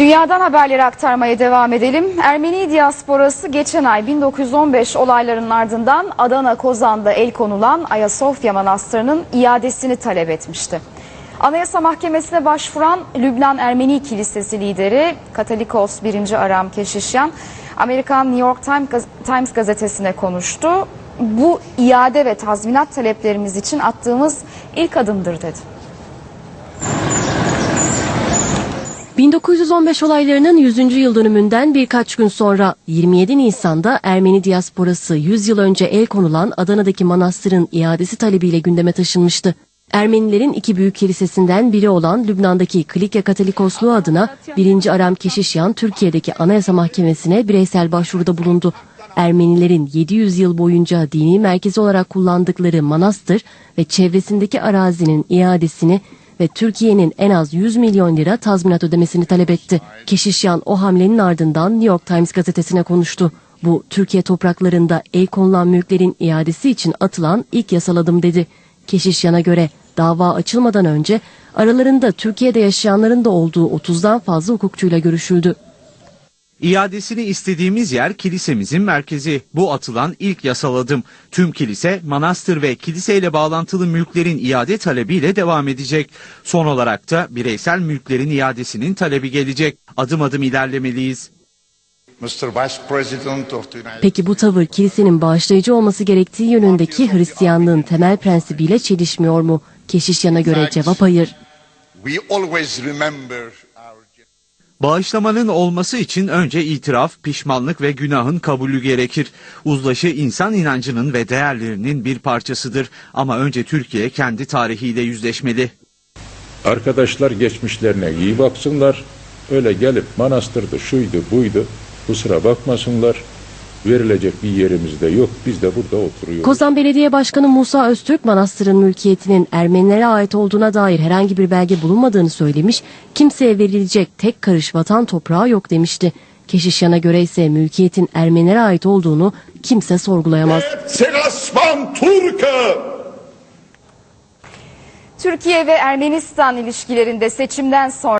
Dünyadan haberleri aktarmaya devam edelim. Ermeni diasporası geçen ay 1915 olaylarının ardından Adana Kozan'da el konulan Ayasofya Manastırı'nın iadesini talep etmişti. Anayasa Mahkemesi'ne başvuran Lübnan Ermeni Kilisesi lideri Katolikos 1. Aram Keşişyan, Amerikan New York Times, gazetesine konuştu. Bu iade ve tazminat taleplerimiz için attığımız ilk adımdır dedi. 1915 olaylarının 100. yıl dönümünden birkaç gün sonra 27 Nisan'da Ermeni diasporası 100 yıl önce el konulan Adana'daki manastırın iadesi talebiyle gündeme taşınmıştı. Ermenilerin iki büyük kilisesinden biri olan Lübnan'daki Kilikya Katolikosluğu adına 1. Aram Keşişyan Türkiye'deki Anayasa Mahkemesi'ne bireysel başvuruda bulundu. Ermenilerin 700 yıl boyunca dini merkezi olarak kullandıkları manastır ve çevresindeki arazinin iadesini ve Türkiye'nin en az 100 milyon lira tazminat ödemesini talep etti. Keşişyan o hamlenin ardından New York Times gazetesine konuştu. Bu Türkiye topraklarında el konulan mülklerin iadesi için atılan ilk yasal adım dedi. Keşişyan'a göre dava açılmadan önce aralarında Türkiye'de yaşayanların da olduğu 30'dan fazla hukukçuyla görüşüldü. İadesini istediğimiz yer kilisemizin merkezi. Bu atılan ilk yasal adım. Tüm kilise, manastır ve kiliseyle bağlantılı mülklerin iade talebiyle devam edecek. Son olarak da bireysel mülklerin iadesinin talebi gelecek. Adım adım ilerlemeliyiz. Peki bu tavır kilisenin bağışlayıcı olması gerektiği yönündeki Hristiyanlığın temel prensibiyle çelişmiyor mu? Keşişyan'a göre cevap hayır. Bağışlamanın olması için önce itiraf, pişmanlık ve günahın kabulü gerekir. Uzlaşı insan inancının ve değerlerinin bir parçasıdır. Ama önce Türkiye kendi tarihiyle yüzleşmeli. Arkadaşlar geçmişlerine iyi baksınlar. Öyle gelip manastırdı, şuydu, buydu. Kusura bakmasınlar. Verilecek bir yerimiz de yok. Biz de burada oturuyoruz. Kozan Belediye Başkanı Musa Öztürk manastırın mülkiyetinin Ermenilere ait olduğuna dair herhangi bir belge bulunmadığını söylemiş, kimseye verilecek tek karış vatan toprağı yok demişti. Keşişyan'a göre ise mülkiyetin Ermenilere ait olduğunu kimse sorgulayamaz. Segaspan Türkiye! Türkiye ve Ermenistan ilişkilerinde seçimden sonra